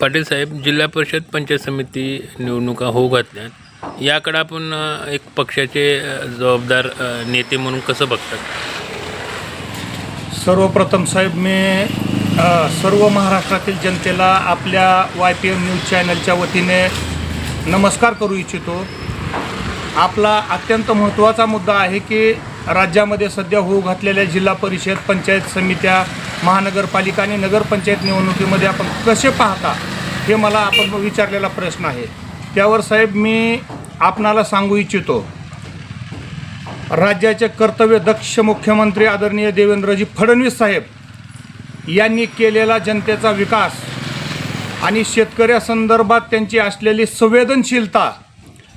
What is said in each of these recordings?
पाटील साहेब जिल्हा परिषद पंचायत समिती निवडणुका होऊ घातल्यात. याकडे आपण एक पक्षाचे जबाबदार नेते म्हणून कसं बघतात? सर्वप्रथम साहेब मी सर्व महाराष्ट्रातील जनतेला आपल्या वाय पी एम न्यूज चॅनलच्या वतीने नमस्कार करू इच्छितो. आपला अत्यंत महत्त्वाचा मुद्दा आहे की राज्यामध्ये सध्या होऊ घातलेल्या जिल्हा परिषद पंचायत समित्या महानगरपालिका आणि नगरपंचायत निवडणुकीमध्ये आपण कसे पाहता हे मला आपण विचारलेला प्रश्न आहे. त्यावर साहेब मी आपणाला सांगू इच्छितो राज्याचे कर्तव्य दक्ष मुख्यमंत्री आदरणीय देवेंद्रजी फडणवीस साहेब यांनी केलेला जनतेचा विकास आणि शेतकऱ्यासंदर्भात त्यांची असलेली संवेदनशीलता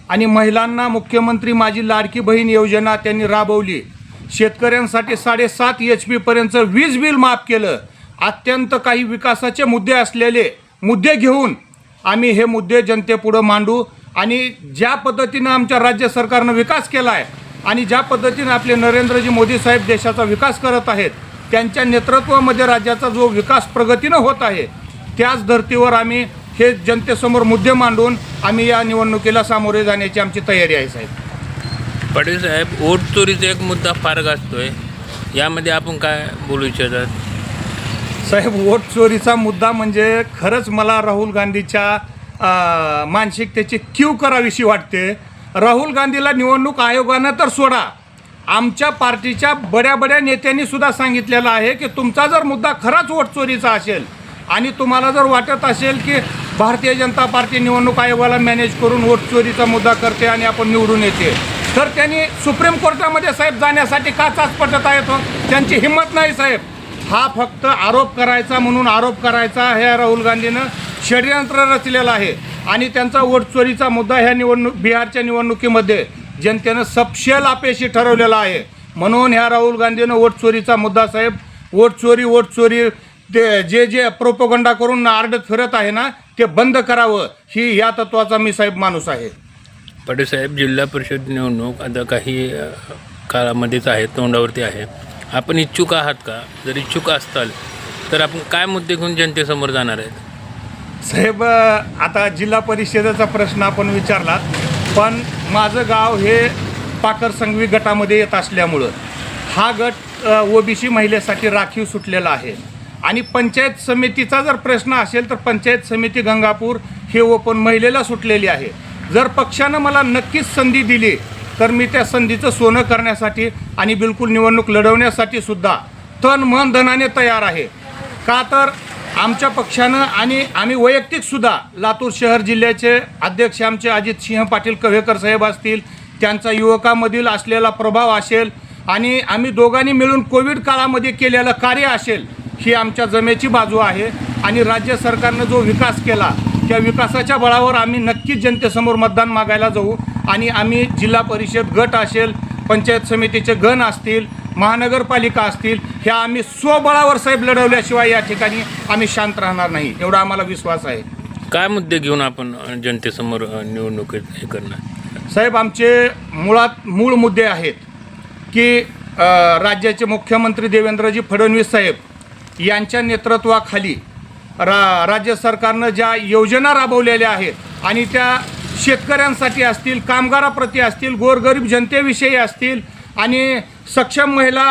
आणि महिलांना मुख्यमंत्री माझी लाडकी बहीण योजना त्यांनी राबवली. शेतकऱ्यांसाठी साडेसात एच पीपर्यंत वीज बिल माफ केलं. अत्यंत काही विकासाचे मुद्दे असलेले मुद्दे घेऊन आम्ही हे मुद्दे जनतेपुढं मांडू आणि ज्या पद्धतीनं आमच्या राज्य सरकारनं विकास केला आहे आणि ज्या पद्धतीनं आपले नरेंद्रजी मोदी साहेब देशाचा विकास करत आहेत त्यांच्या नेतृत्वामध्ये राज्याचा जो विकास प्रगतीनं होत आहे त्याच धर्तीवर आम्ही हे जनतेसमोर मुद्दे मांडून आम्ही या निवडणुकीला सामोरे जाण्याची आमची तयारी आहे साहेब. पाटील साहेब वोट चोरीचा एक मुद्दा फार गाजतोय. यामध्ये आपण काय बोलू इच्छितात? साहेब वोट चोरीचा मुद्दा म्हणजे खरंच मला राहुल गांधीच्या मानसिकतेची कीव करावीशी वाटते. राहुल गांधीला निवडणूक आयोगानं तर सोडा. आमच्या पार्टीच्या बड्या बड्या नेत्यांनी सुद्धा सांगितलेलं आहे की तुमचा जर मुद्दा खराच वोट चोरीचा असेल आणि तुम्हाला जर वाटत असेल की भारतीय जनता पार्टी निवडणूक आयोगाला मॅनेज करून वोट चोरीचा मुद्दा करते आणि आपण निवडून येते. तर त्यांनी सुप्रीम कोर्टामध्ये साहेब जाण्यासाठी का चाच पटत आहेत हो? त्यांची हिंमत नाही साहेब. हा फक्त आरोप करायचा म्हणून आरोप करायचा ह्या राहुल गांधीनं षडयंत्र रचलेलं आहे. आणि त्यांचा वोट चोरीचा मुद्दा ह्या निवडणूक बिहारच्या निवडणुकीमध्ये जनतेनं सपशेल अपेशी ठरवलेला आहे. म्हणून ह्या राहुल गांधीनं वोट चोरीचा मुद्दा साहेब वोट चोरी वोट चोरी ते जे जे प्रोपोगंडा करून आरडत फिरत आहे ना ते बंद करावं. ही या तत्वाचा मी साहेब माणूस आहे. पाटील साहेब जिल्हा परिषद निवडणूक आता काही काळामध्येच आहे तोंडावरती आहे. आपण इच्छुक आहात का? जर इच्छुक असताल तर आपण काय मुद्दे घेऊन जनतेसमोर जाणार आहेत? साहेब आता जिल्हा परिषदेचा प्रश्न आपण विचारलात पण माझं गाव हे पाकर संघवी गटामध्ये येत असल्यामुळं हा गट ओबीसी महिलेसाठी राखीव सुटलेला आहे. आणि पंचायत समितीचा जर प्रश्न असेल तर पंचायत समिती गंगापूर हे ओपन महिलेला सुटलेली आहे. जर पक्षानं मला नक्कीच संधी दिली तर मी त्या संधीचं सोनं करण्यासाठी आणि बिलकुल निवडणूक लढवण्यासाठी सुद्धा तन मन धनाने तयार आहे. का तर आमच्या पक्षानं आणि आम्ही वैयक्तिकसुद्धा लातूर शहर जिल्ह्याचे अध्यक्ष आमचे अजित सिंह पाटील कव्हेकर साहेब असतील त्यांचा युवकामधील असलेला प्रभाव असेल आणि आम्ही दोघांनी मिळून कोविड काळामध्ये केलेलं कार्य असेल ही आमच्या जमेची बाजू आहे आणि राज्य सरकारनं जो विकास केला त्या विकासाच्या बळावर आम्ही नक्कीच जनतेसमोर मतदान मागायला जाऊ आणि आम्ही जिल्हा परिषद गट असेल पंचायत समितीचे गण असतील महानगरपालिका असतील ह्या आम्ही स्वबळावर साहेब लढवल्याशिवाय या ठिकाणी आम्ही शांत राहणार नाही एवढा आम्हाला विश्वास आहे. काय मुद्दे घेऊन आपण जनतेसमोर अ, निवडणुकीत हे करणार? साहेब आमचे मुळात मूळ मुद्दे आहेत की राज्याचे मुख्यमंत्री देवेंद्रजी फडणवीस साहेब यांच्या नेतृत्वाखाली रा राज्य सरकारनं ज्या योजना राबवलेल्या आहेत आणि त्या शेतकऱ्यांसाठी असतील कामगाराप्रती असतील गोरगरीब जनतेविषयी असतील आणि सक्षम महिला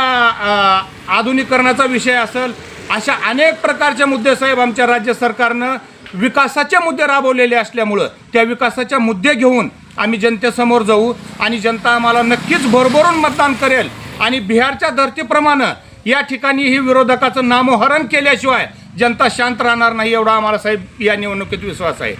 आधुनिकरणाचा विषय असेल अशा अनेक प्रकारचे मुद्दे साहेब आमच्या राज्य सरकारनं विकासाचे मुद्दे राबवलेले असल्यामुळं त्या विकासाच्या मुद्दे घेऊन आम्ही जनतेसमोर जाऊ आणि जनता आम्हाला नक्कीच भरभरून मतदान करेल. आणि बिहारच्या धर्तीप्रमाणे या ठिकाणी ही विरोधकाचं नामोहरण केल्याशिवाय जनता शांत राहणार नाही एवढा आम्हाला साहेब या निवडणुकीत विश्वास आहे.